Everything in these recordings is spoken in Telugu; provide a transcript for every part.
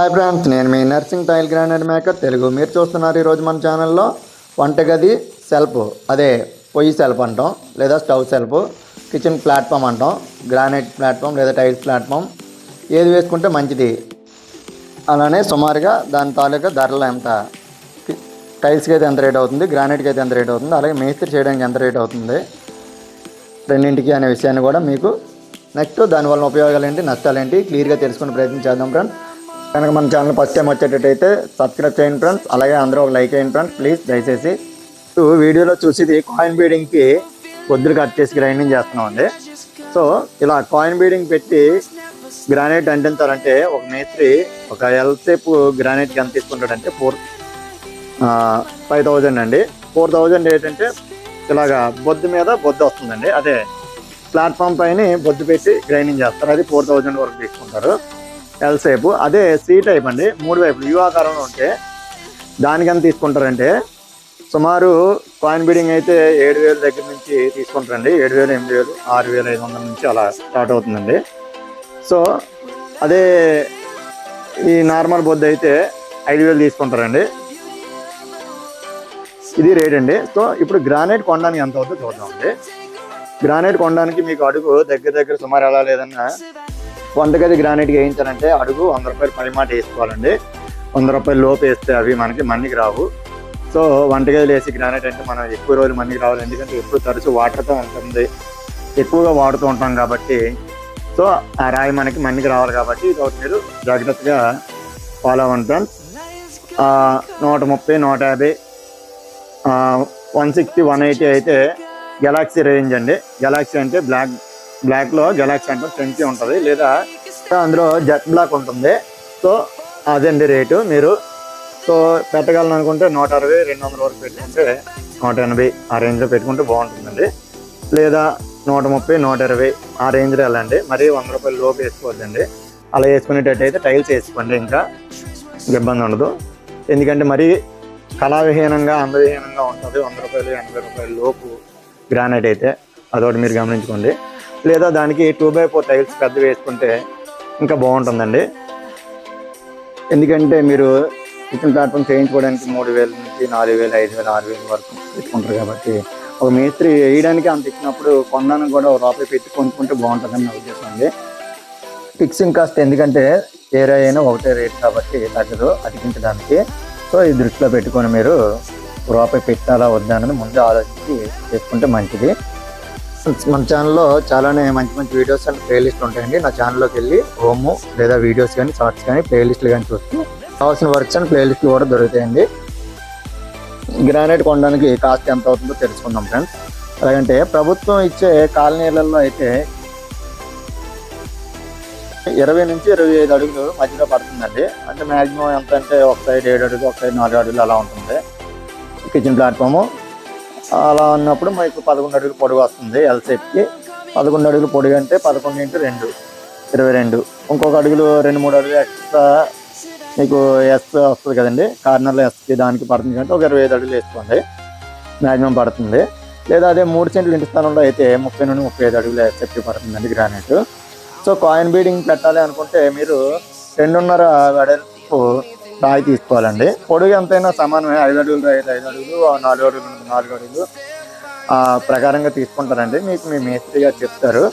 హాయ్ ఫ్రెండ్స్ నేను మీ Narsing tile granite maker Telugu. మీరు చూస్తున్నారు ఈరోజు మన ఛానల్లో వంటగది సెల్ఫ్ అదే పొయ్యి సెల్ఫ్ అంటాం లేదా స్టవ్ సెల్ఫ్ కిచెన్ ప్లాట్ఫామ్ అంటాం గ్రానైట్ ప్లాట్ఫామ్ లేదా టైల్స్ ప్లాట్ఫామ్. ఏది వేసుకుంటే మంచిది? అలానే సుమారుగా దాని తాలూకా ధరలు ఎంత? టైల్స్కి అయితే ఎంత రేట్ అవుతుంది? గ్రానైట్కి అయితే ఎంత రేట్ అవుతుంది? అలాగే మేస్త్రి చేయడానికి ఎంత రేట్ అవుతుంది? రెండింటికి అనే విషయాన్ని కూడా మీకు నెక్స్ట్ దానివల్ల ఉపయోగాలు ఏంటి నష్టాలు ఏంటి క్లియర్గా తెలుసుకునే ప్రయత్నం చేద్దాం ఫ్రెండ్స్ కనుక మన ఛానల్ ఫస్ట్ టైం వచ్చేటట్టయితే సబ్స్క్రైబ్ చేయండి ఫ్రెండ్స్ అలాగే అందరూ ఒక లైక్ చేయండి ఫ్రెండ్స్ ప్లీజ్ దయచేసి వీడియోలో చూసేది కాయిన్ బీడింగ్కి పొద్దులు కట్ చేసి గ్రైండింగ్ చేస్తున్నామండి సో ఇలా కాయిన్ బీడింగ్ పెట్టి గ్రానైట్ అంటించాలంటే ఒక మేస్త్రి ఒక ఎల్ సేపు గ్రానైట్ ఎంత తీసుకుంటాడంటే ఫోర్ ఫైవ్ థౌజండ్ అండి. ఫోర్ థౌజండ్ ఏంటంటే ఇలాగా బొద్దు మీద బొద్దు వస్తుందండి. అదే ప్లాట్ఫామ్ పైన బొద్దు పెట్టి గ్రైండింగ్ చేస్తారు. అది ఫోర్ థౌజండ్ వరకు తీసుకుంటారు. ఎల్ షేప్ అదే సి టైప్ అండి. మూడు వైపులు. యూ ఆకారంలో ఉంటే దానికి ఎంత తీసుకుంటారంటే సుమారు కాయిన్ బీడింగ్ అయితే ఏడు వేల దగ్గర నుంచి తీసుకుంటారండి. ఏడు వేలు ఎనిమిది వేలు ఆరు వేల ఐదు వందల నుంచి అలా స్టార్ట్ అవుతుందండి. సో అదే ఈ నార్మల్ బొద్దు అయితే ఐదు వేలు తీసుకుంటారండి. ఇది రేట్ అండి. సో ఇప్పుడు గ్రానైట్ కొనడానికి ఎంత అవుతుందో చూద్దామండి. గ్రానైట్ కొనడానికి మీకు అడుగు దగ్గర దగ్గర సుమారు ఎలా లేదన్నా వంటగది గ్రానైట్ వేయించాలంటే అడుగు వంద రూపాయలు పరిమాట వేసుకోవాలండి. వంద రూపాయలు లోపు వేస్తే అవి మనకి మన్నికి రావు. సో వంటగదిలో వేసి గ్రానైట్ అంటే మనం ఎక్కువ రోజులు మన్నికి రావాలి. ఎందుకంటే ఎప్పుడు తరచు వాటర్తో ఉంటుంది. ఎక్కువగా వాడుతూ ఉంటాం కాబట్టి. సో ఆ రాయి మనకి మన్నికి రావాలి కాబట్టి ఇది మీరు జాగ్రత్తగా ఫాలో అవ్వండి నూట ముప్పై నూట యాభై వన్ సిక్స్టీ వన్ ఎయిటీ అయితే గెలాక్సీ రేంజ్ అండి. గెలాక్సీ అంటే బ్లాక్ బ్లాక్లో గెలాక్సీ అంటే ట్వంటీ ఉంటుంది. లేదా అందులో జెట్ బ్లాక్ ఉంటుంది. సో అదండి రేటు మీరు? సో పెట్టగలను అనుకుంటే నూట అరవై రెండు వందల వరకు పెట్టుకుంటే నూట ఎనభై ఆ రేంజ్లో పెట్టుకుంటే బాగుంటుందండి. లేదా నూట ముప్పై నూట ఇరవై ఆ రేంజ్లో వెళ్ళండి. మరీ వంద రూపాయలు లోపు వేసుకోవద్దండి. అలా వేసుకునేటట్టయితే టైల్స్ వేసుకోండి ఇంకా. ఇబ్బంది ఉండదు. ఎందుకంటే మరీ కళావిహీనంగా అందవిహీనంగా ఉంటుంది. వంద రూపాయలు ఎనభై రూపాయల లోపు గ్రానైట్ అయితే. అదొకటి మీరు గమనించుకోండి. లేదా దానికి టూ బై ఫోర్ టైల్స్ పెద్ద వేసుకుంటే ఇంకా బాగుంటుందండి. ఎందుకంటే మీరు కిచెన్ ప్లాట్ఫామ్ చేయించుకోవడానికి మూడు వేల నుంచి నాలుగు వేలు ఐదు వేలు ఆరు వేలు వరకు పెట్టుకుంటారు కాబట్టి ఒక మేస్త్రి వేయడానికి అంత ఇచ్చినప్పుడు కొన్నాను కూడా ఒక రూపాయి పెట్టి కొనుక్కుంటే బాగుంటుందని నా ఉద్దేశం అండి. ఫిక్సింగ్ కాస్ట్ ఎందుకంటే ఏరియా అయినా ఒకటే రేట్ కాబట్టి తగ్గదు అతికించడానికి. సో ఈ దృష్టిలో పెట్టుకొని మీరు రూపాయి పెట్టాలా వద్దా అనేది ముందే ఆలోచించి చేసుకుంటే మంచిది. మన ఛానల్లో చాలానే మంచి మంచి వీడియోస్ అండ్ ప్లేలిస్ట్ ఉంటాయండి నా ఛానల్లోకి వెళ్ళి హోమ్ లేదా వీడియోస్ కానీ షార్ట్స్ కానీ ప్లేలిస్ట్లు కానీ చూస్తే కావాల్సిన వర్క్స్ అండ్ ప్లేలిస్ట్లు కూడా దొరుకుతాయండి. గ్రానైట్ కొనడానికి కాస్ట్ ఎంత అవుతుందో తెలుసుకుందాం ఫ్రెండ్స్ ఎలాగంటే ప్రభుత్వం ఇచ్చే కాలనీలలో అయితే ఇరవై నుంచి ఇరవై ఐదు అడుగులు మధ్యలో పడుతుందండి. అంటే మ్యాక్సిమం ఎంత అంటే ఒక సైడ్ ఏడు అడుగులు ఒక సైడ్ నాలుగు అడుగులు అలా ఉంటుంది. కిచెన్ ప్లాట్ఫాము అలా ఉన్నప్పుడు మీకు పదకొండు అడుగులు పొడుగు వస్తుంది ఎల్సెట్కి పదకొండు అడుగులు పొడుగు అంటే పదకొండు ఇంటూ రెండు ఇరవై రెండు. ఇంకొక అడుగులు రెండు మూడు అడుగులు ఎక్స్ట్రా మీకు ఎస్ వస్తుంది కదండి. కార్నర్లో ఎస్కి దానికి పడుతుంది కంటే ఒక ఇరవై ఐదు అడుగులు వేసుకోండి. మ్యాక్సిమం పడుతుంది. లేదా అదే మూడు సెంట్లు ఇంటి స్థలంలో అయితే ముప్పై నుండి ముప్పై ఐదు అడుగులు ఎస్ఎఫ్టీ పడుతుందండి గ్రానైట్. సో కాయిన్ బీడింగ్ పెట్టాలి అనుకుంటే మీరు రెండున్నర వెడల్పు రాయి తీసుకోవాలండి. పొడుగు ఎంతైనా సమానమే. ఐదు అడుగులు రాయి ఐదు అడుగులు నాలుగు అడుగులు నాలుగు అడుగులు. ఆ ప్రకారంగా తీసుకుంటారండి. మీకు మీ మేస్త్రి గారు చెప్తారు.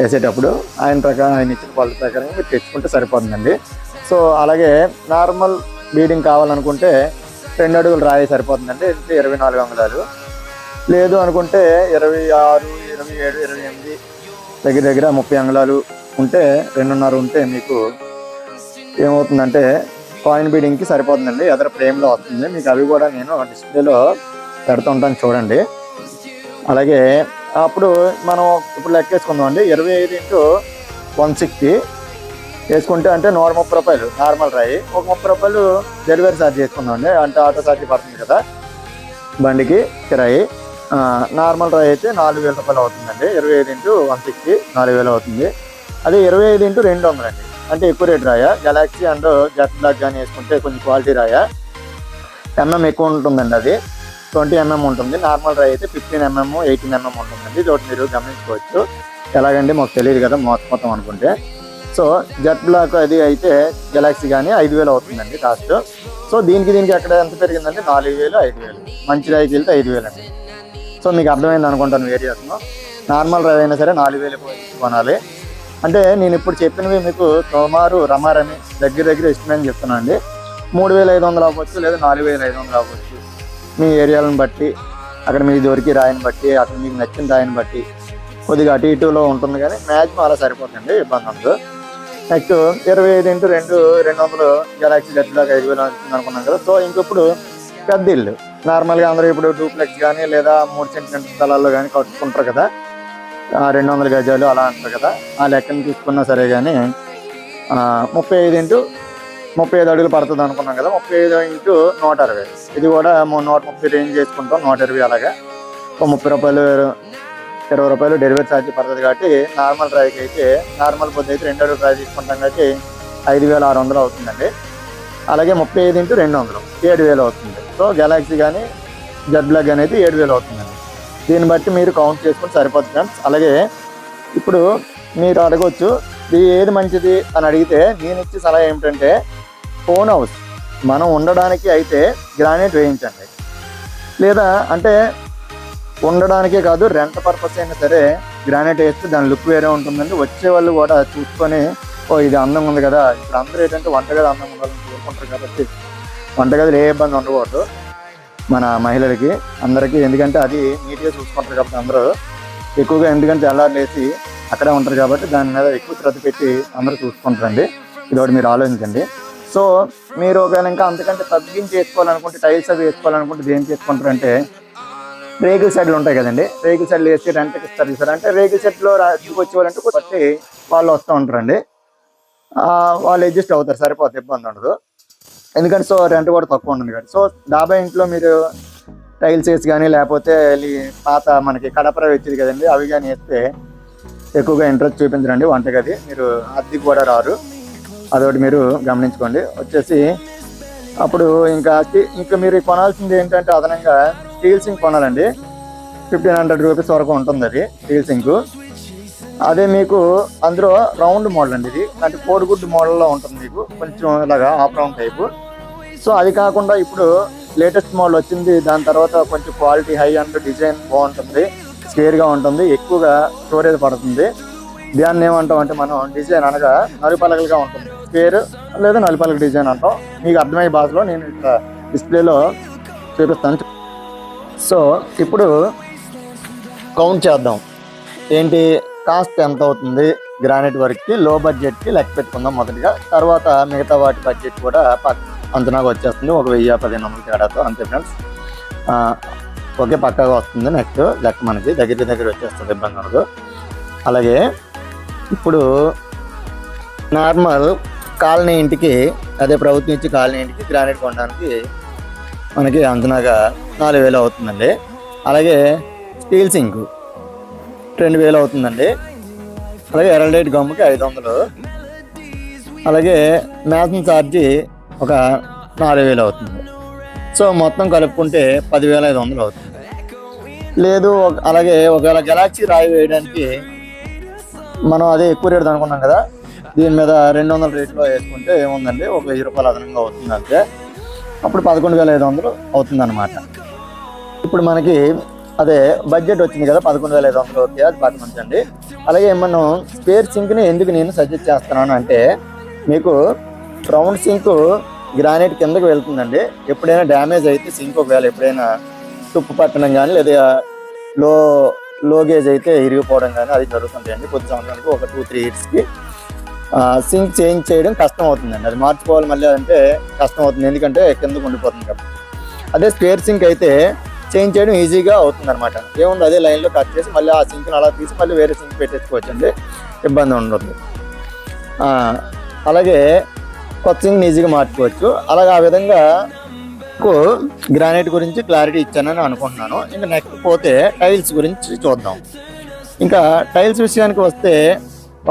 వేసేటప్పుడు ఆయన ప్రకారం ఆయన ఇచ్చిన కొలత ప్రకారం మీరు తెచ్చుకుంటే సరిపోతుందండి. సో అలాగే నార్మల్ బీడింగ్ కావాలనుకుంటే రెండు అడుగులు రాయి సరిపోతుందండి. అంటే ఇరవై నాలుగు అంగుళాలు. లేదు అనుకుంటే ఇరవై ఆరు ఇరవై ఏడు ఇరవై ఎనిమిది దగ్గర దగ్గర ముప్పై అంగుళాలు ఉంటే రెండున్నర ఉంటే మీకు ఏమవుతుందంటే కాయిన్ బీడింగ్కి సరిపోతుందండి. ఎదర ఫ్రేమ్లో వస్తుంది. మీకు అవి కూడా నేను డిస్ప్లేలో పెడుతుంటాను చూడండి. అలాగే అప్పుడు మనం ఇప్పుడు లెక్కేసుకుందాం అండి ఇరవై ఐదు ఇంటూ వన్ సిక్స్టీ వేసుకుంటే అంటే నూట ముప్పై రూపాయలు నార్మల్ రాయి. ఒక ముప్పై రూపాయలు డెలివరీ ఛార్జ్ చేసుకుందాం అండి అంటే ఆటో ఛార్జ్ పడుతుంది కదా. బండికి కిరాయి. నార్మల్ రాయి అయితే నాలుగు వేల రూపాయలు అవుతుందండి. ఇరవై ఐదు ఇంటూ వన్ సిక్స్టీ నాలుగు వేలు అవుతుంది. అదే ఇరవై ఐదు ఇంటూ రెండు వందలండి. అంటే ఎక్కువ rate Rai? Galaxy and jet black కానీ వేసుకుంటే కొంచెం క్వాలిటీ రాయా? ఎంఎం ఎక్కువ ఉంటుందండి అది. ట్వంటీ ఎంఎం ఉంటుంది. నార్మల్ రాయి అయితే ఫిఫ్టీన్ ఎంఎం ఎయిటీన్ ఎంఎం ఉంటుందండి. ఇది మీరు గమనించుకోవచ్చు. ఎలాగండి మాకు తెలియదు కదా మోసపోతాం అనుకుంటే. సో జెట్ బ్లాక్ అది అయితే గెలాక్సీ కానీ ఐదు వేలు అవుతుందండి కాస్ట్ సో దీనికి దీనికి ఎక్కడ ఎంత పెరిగిందంటే నాలుగు వేలు ఐదు వేలు. మంచి రాయికి వెళ్తే ఐదు వేలు అండి. సో మీకు అర్థమైంది అనుకుంటాను వేరియేషన్ నార్మల్ డ్రైవ్ అయినా సరే నాలుగు వేలు కొనాలి. అంటే నేను ఇప్పుడు చెప్పినవి మీకు సోమారు రమారమి దగ్గర దగ్గర ఎస్టిమేట్ చెప్తున్నాను అండి. మూడు వేల ఐదు వందలు అవ్వచ్చు లేదా నాలుగు వేల ఐదు వందలు అవ్వచ్చు. మీ ఏరియాలను బట్టి అక్కడ మీకు దొరికి రాయిని బట్టి అక్కడ మీకు నచ్చిన రాయిని బట్టి కొద్దిగా అటు ఇటులో ఉంటుంది కానీ మ్యాక్సిమం అలా సరిపోతుంది ఇబ్బంది ఉండదు నెక్స్ట్ ఇరవై ఐదు ఇంటూ రెండు రెండు వందలు గెలాక్సీ గట్టిలాగా ఐదు వేలు అవుతుంది అనుకున్నాం కదా. సో ఇంకప్పుడు పెద్ద ఇల్లు. నార్మల్గా అందరూ ఇప్పుడు డూప్లెక్స్ కానీ లేదా మూడు సెంటిమీటర్ స్థలాల్లో కానీ కట్టుకుంటారు కదా. రెండు వందల గజాలు అలా అంటారు కదా. ఆ లెక్కను తీసుకున్నా సరే కానీ ముప్పై ఐదు ఇంటూ ముప్పై ఐదు అడుగులు పడుతుంది అనుకున్నాం కదా ముప్పై ఐదు ఇంటూ నూట అరవై. ఇది కూడా నూట ముప్పై రేంజ్ చేసుకుంటాం నూట ఇరవై అలాగా. ఒక ముప్పై రూపాయలు ఇరవై రూపాయలు డెలివరీ ఛార్జ్ పడుతుంది కాబట్టి నార్మల్ డ్రైవ్కి అయితే నార్మల్ పొద్దు అయితే రెండు అడుగులు డ్రైవ్ తీసుకుంటాం కాబట్టి ఐదు వేల ఆరు వందలు అవుతుందండి. అలాగే ముప్పై ఐదు ఇంటూ రెండు వందలు ఏడు వేలు అవుతుంది. సో గెలాక్సీ కానీ జెడ్ బ్లాక్ కానీ అయితే ఏడు వేలు అవుతుందండి. దీన్ని బట్టి మీరు కౌంట్ చేసుకుని సరిపోతుంది ఫ్రెండ్స్ అలాగే ఇప్పుడు మీరు అడగవచ్చు ఇది ఏది మంచిది అని అడిగితే నేను ఇచ్చే సలహా ఏమిటంటే ఫోన్ హౌస్ మనం ఉండడానికి అయితే గ్రానైట్ వేయించండి. లేదా అంటే ఉండడానికే కాదు రెంట్ పర్పస్ అయినా సరే గ్రానైట్ వేస్తే దాని లుక్ వేరే ఉంటుందండి. వచ్చే వాళ్ళు కూడా చూసుకొని ఓ ఇది అందంగా ఉంది కదా. ఇప్పుడు అందరూ ఏంటంటే వంటగది అందంగా ఉండాలని కోరుకుంటారు కాబట్టి వంటగదిలో ఏ ఇబ్బంది ఉండకూడదు. మన మహిళలకి అందరికీ. ఎందుకంటే అది నీట్గా చూసుకుంటారు కాబట్టి అందరూ. ఎక్కువగా ఎందుకంటే తెల్లారులేసి అక్కడే ఉంటారు కాబట్టి దాని మీద ఎక్కువ శ్రద్ధ పెట్టి అందరూ చూసుకుంటారండి. ఇది ఒకటి మీరు ఆలోచించండి. సో మీరు ఒకవేళ ఇంకా అంతకంటే తగ్గించి వేసుకోవాలనుకుంటే టైల్స్ అవి వేసుకోవాలనుకుంటే ఏం చేసుకుంటారంటే రేకుల సెట్లు ఉంటాయి కదండి. రేకుల సెట్లు వేసి రెంట్కి ఇస్తారు సార్ అంటే రేకుల సెట్లో వచ్చే వాళ్ళంటే బట్టి వాళ్ళు వస్తూ ఉంటారండి. వాళ్ళు అడ్జస్ట్ అవుతారు. సరిపోతే ఇబ్బంది ఉండదు. ఎందుకంటే సో రెంట్ కూడా తక్కువ ఉంటుంది కాబట్టి. సో డాబా ఇంట్లో మీరు టైల్స్ వేసి కానీ లేకపోతే పాత మనకి కడపర వచ్చేది కదండి అవి కానీ వేస్తే ఎక్కువగా ఇంట్రెస్ట్ చూపించరండి వంటగది. మీరు అద్దెకి కూడా రారు. అదొకటి మీరు గమనించుకోండి. వచ్చేసి అప్పుడు ఇంకా ఇంకా మీరు కొనాల్సింది ఏంటంటే అదనంగా స్టీల్ సింక్ కొనాలండి. ఫిఫ్టీన్ హండ్రెడ్ రూపీస్ వరకు ఉంటుంది అది స్టీల్ సింక్ అదే మీకు అందులో రౌండ్ మోడల్ అండి ఇది. అంటే కోడిగుడ్డు మోడల్లో ఉంటుంది మీకు. కొంచెం ఇలాగా ఆఫ్ రౌండ్ టైపు. సో అది కాకుండా ఇప్పుడు లేటెస్ట్ మోడల్ వచ్చింది. దాని తర్వాత కొంచెం క్వాలిటీ హై అండ్ డిజైన్ బాగుంటుంది. స్క్వేర్గా ఉంటుంది. ఎక్కువగా స్టోరేజ్ పడుతుంది. దాన్ని ఏమంటాం అంటే మనం డిజైన్ అనగా నలుపలకలుగా ఉంటుంది. స్క్వేర్ లేదా నలుపలక డిజైన్ అంటాం. మీకు అర్థమయ్యే భాషలో నేను ఇక్కడ డిస్ప్లేలో చూపిస్తాను. సో ఇప్పుడు కౌంట్ చేద్దాం. ఏంటి? కాస్ట్ ఎంత అవుతుంది? గ్రానైట్ వర్క్కి లో బడ్జెట్కి లెక్క పెట్టుకుందాం మొదటిగా. తర్వాత మిగతా వాటి బడ్జెట్ కూడా అంచనాగా వచ్చేస్తుంది. ఒక వెయ్యి పదిహేను వందల తేడాతో అంతే ఫ్రెండ్స్. ఒకే పక్కాగా వస్తుంది. నెక్స్ట్ లెక్క మనకి దగ్గర దగ్గర వచ్చేస్తుంది ఇబ్బంది ఉండదు. అలాగే ఇప్పుడు నార్మల్ కాలనీ ఇంటికి అదే ప్రభుత్వం ఇచ్చి కాలనీ ఇంటికి గ్రానైట్ కొనడానికి మనకి అంచనాగా నాలుగు వేలు అవుతుందండి. అలాగే స్టీల్ సింక్. రెండు వేలు అవుతుందండి. అలాగే ఎరల్డైట్ గమ్ముకి ఐదు వందలు అలాగే మ్యాథన్ ఛార్జీ ఒక నాలుగు వేలు అవుతుంది. సో మొత్తం కలుపుకుంటే పదివేల ఐదు వందలు అవుతుంది. లేదు అలాగే ఒకవేళ గెలాక్సీ రాయి వేయడానికి మనం అదే ఎక్కువ రేటు అనుకున్నాం కదా దీని మీద రెండు వందల రేట్లో వేసుకుంటే ఏముందండి? ఒక వెయ్యి రూపాయలు అదనంగా అవుతుంది అంతే అప్పుడు పదకొండు వేల ఐదు వందలు అవుతుంది అనమాట ఇప్పుడు మనకి అదే బడ్జెట్ వచ్చింది కదా పదకొండు వేల ఐదు వందలు ఓకే అది పక్కన ఉంచండి అలాగే మనం స్పేర్ సింక్ని ఎందుకు నేను సజెస్ట్ చేస్తున్నాను అంటే మీకు రౌండ్ సింక్ గ్రానైట్ కిందకు వెళ్తుందండి. ఎప్పుడైనా డ్యామేజ్ అయితే సింక్ ఒకవేళ ఎప్పుడైనా తుప్పు పట్టడం కానీ లేదా లో లోగేజ్ అయితే ఇరిగిపోవడం కానీ అది జరుగుతుంటాయండి. కొద్ది సంవత్సరానికి ఒక టూ త్రీ ఇయర్స్కి సింక్ చేంజ్ చేయడం కష్టం అవుతుందండి అది మార్చుకోవాలి మళ్ళీ అంటే కష్టం అవుతుంది ఎందుకంటే కిందకు ఉండిపోతుంది కాబట్టి. అదే స్పేర్ సింక్ అయితే చేంజ్ చేయడం ఈజీగా అవుతుంది అనమాట ఏముంది? అదే లైన్లో కట్ చేసి మళ్ళీ ఆ సింక్ని అలా తీసి మళ్ళీ వేరే సింక్ పెట్టేసుకోవచ్చు అండి ఇబ్బంది ఉండదు. అలాగే కొత్త సింక్ని ఈజీగా మార్చుకోవచ్చు. అలాగే ఆ విధంగా మీకు గ్రానైట్ గురించి క్లారిటీ ఇచ్చానని అనుకుంటున్నాను. ఇంకా నెక్స్ట్ పోతే టైల్స్ గురించి చూద్దాం. ఇంకా టైల్స్ విషయానికి వస్తే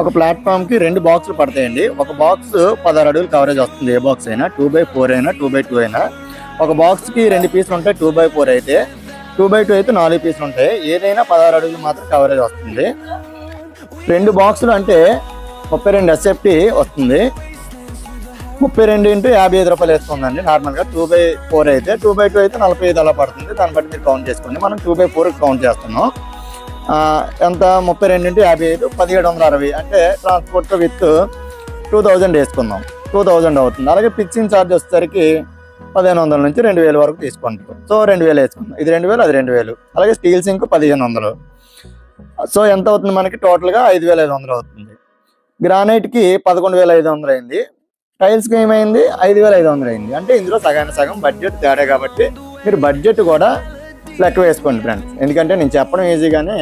ఒక ప్లాట్ఫామ్కి రెండు బాక్సులు పడతాయండి. ఒక బాక్స్ పదహారు అడుగులు కవరేజ్ వస్తుంది. ఏ బాక్స్ అయినా? టూ బై ఫోర్ అయినా? టూ బై టూ అయినా? ఒక బాక్స్కి రెండు పీసులు ఉంటాయి టూ బై ఫోర్ అయితే. టూ బై టూ అయితే నాలుగు పీసులు ఉంటాయి. ఏదైనా పదహారు అడుగులు మాత్రం కవరేజ్ వస్తుంది. రెండు బాక్సులు అంటే ముప్పై రెండు ఎస్ఎఫ్టీ వస్తుంది. ముప్పై రెండు ఇంటూ యాభై ఐదు రూపాయలు వేస్తుందండి. నార్మల్గా టూ బై ఫోర్ అయితే టూ బై టూ అయితే నలభై ఐదు అలా పడుతుంది. దాన్ని బట్టి మీరు కౌంట్ చేసుకోండి. మనం టూ బై ఫోర్ కౌంట్ చేస్తున్నాం. ఎంత? ముప్పై రెండు ఇంటూ యాభై ఐదు పదిహేడు వందల అరవై. అంటే ట్రాన్స్పోర్ట్ విత్ టూ థౌజండ్ వేసుకుందాం. టూ థౌజండ్ అవుతుంది. అలాగే పిచ్చింగ్ ఛార్జ్ వచ్చేసరికి పదిహేను వందల నుంచి రెండు వేల వరకు తీసుకోండి సో రెండు వేలు వేసుకుందాం ఇది రెండు వేలు అది రెండు వేలు. అలాగే స్టీల్ సింక్ పదిహేను వందలు. సో ఎంత అవుతుంది మనకి? టోటల్గా ఐదు వేల ఐదు వందలు అవుతుంది. గ్రానైట్కి పదకొండు వేల ఐదు వందలు అయింది. టైల్స్కి ఏమైంది? ఐదు వేల ఐదు వందలు అయింది. అంటే ఇందులో సగానికి సగం బడ్జెట్ తేడా కాబట్టి మీరు బడ్జెట్ కూడా లెక్క వేసుకోండి ఫ్రెండ్స్ ఎందుకంటే నేను చెప్పడం ఈజీగానే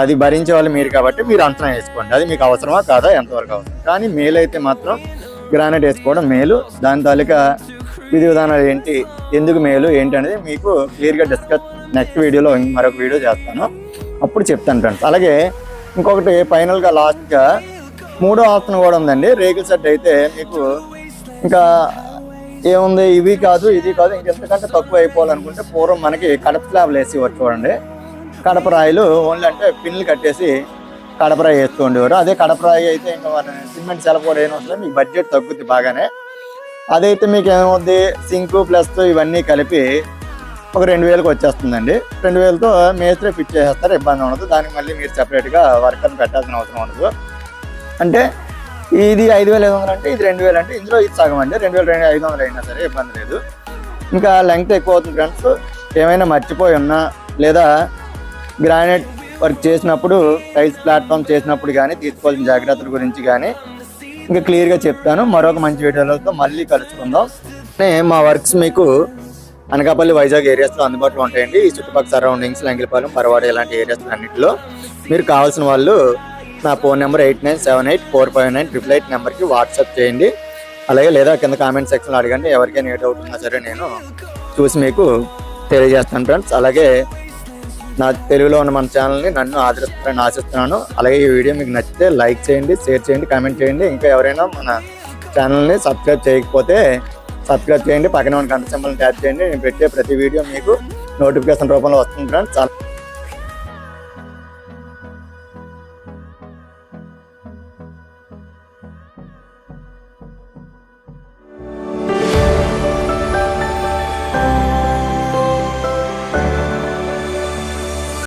అది భరించే వాళ్ళు మీరు కాబట్టి మీరు అంచనా వేసుకోండి. అది మీకు అవసరమా? కాదా? ఎంతవరకు అవసరం? కానీ మేలు అయితే మాత్రం గ్రానైట్ వేసుకోవడం మేలు. దాని తాలూకా విధి విధానాలు ఏంటి ఎందుకు మేలు ఏంటి అనేది మీకు క్లియర్గా డిస్కస్ నెక్స్ట్ వీడియోలో మరొక వీడియో చేస్తాను. అప్పుడు చెప్తాను ఫ్రెండ్స్ అలాగే ఇంకొకటి ఫైనల్గా లాస్ట్గా మూడో ఆప్షన్ కూడా ఉందండి. రేకుల సెట్ అయితే మీకు ఇంకా ఏముంది? ఇవి కాదు ఇది కాదు ఇంకెంతకంటే తక్కువ అయిపోవాలనుకుంటే పూర్వం మనకి కడప స్లాబ్లు వేసి చూడండి. కడప రాయిలు ఓన్లీ అంటే పిన్లు కట్టేసి కడప రాయి వేస్తూ ఉండేవారు. అదే కడప రాయి అయితే ఇంకా మన సిమెంట్ సెలపోవడం ఏం వస్తుంది మీకు బడ్జెట్ తగ్గుద్ది బాగానే. అదైతే మీకు ఏమవుద్ది సింక్ ప్లస్ ఇవన్నీ కలిపి ఒక రెండు వేలకు వచ్చేస్తుందండి. రెండు వేలతో మేస్త్రి ఫిట్ చేసేస్తారు ఇబ్బంది ఉండదు. దానికి మళ్ళీ మీరు సపరేట్గా వర్కర్ని పెట్టాల్సిన అవసరం ఉండదు. అంటే ఇది ఐదు వేల ఐదు వందలు అంటే ఇది రెండు వేలు అంటే ఇందులో ఇది సగం అండి. రెండు వేల రెండు ఐదు వందలు అయినా సరే ఇబ్బంది లేదు. ఇంకా లెంగ్త్ ఎక్కువ అవుతుంది ఫ్రెండ్స్. ఏమైనా మర్చిపోయి ఉన్నా లేదా గ్రానైట్ వర్క్ చేసినప్పుడు టైల్స్ ప్లాట్ఫామ్ చేసినప్పుడు కానీ తీసుకోవాల్సిన జాగ్రత్తల గురించి కానీ ఇంకా క్లియర్గా చెప్తాను. మరొక మంచి వీడియోలతో మళ్ళీ కలుసుకుందాం. మా వర్క్స్ మీకు అనకాపల్లి వైజాగ్ ఏరియాస్లో అందుబాటులో ఉంటాయండి. ఈ చుట్టుపక్కల సరౌండింగ్స్ లంకిలపాలెం పరవాడ ఇలాంటి ఏరియాస్ అన్నింటిలో. మీరు కావాల్సిన వాళ్ళు నా phone number eight nine seven eight four five nine triple eight నెంబర్కి వాట్సాప్ చేయండి. అలాగే లేదా కింద కామెంట్ సెక్షన్లో అడగండి ఎవరికైనా ఏ డౌట్ ఉన్నా సరే నేను చూసి మీకు తెలియజేస్తాను ఫ్రెండ్స్. అలాగే నా తెలుగులో ఉన్న మన ఛానల్ని నన్ను ఆదరిస్తారని ఆశిస్తున్నాను. అలాగే ఈ వీడియో మీకు నచ్చితే లైక్ చేయండి షేర్ చేయండి కామెంట్ చేయండి. ఇంకా ఎవరైనా మన ఛానల్ని సబ్స్క్రైబ్ చేయకపోతే సబ్స్క్రైబ్ చేయండి. పక్కన ఉన్న గంట సింబల్ని ట్యాప్ చేయండి. నేను పెట్టే ప్రతి వీడియో మీకు నోటిఫికేషన్ రూపంలో వస్తుంది ఫ్రెండ్స్.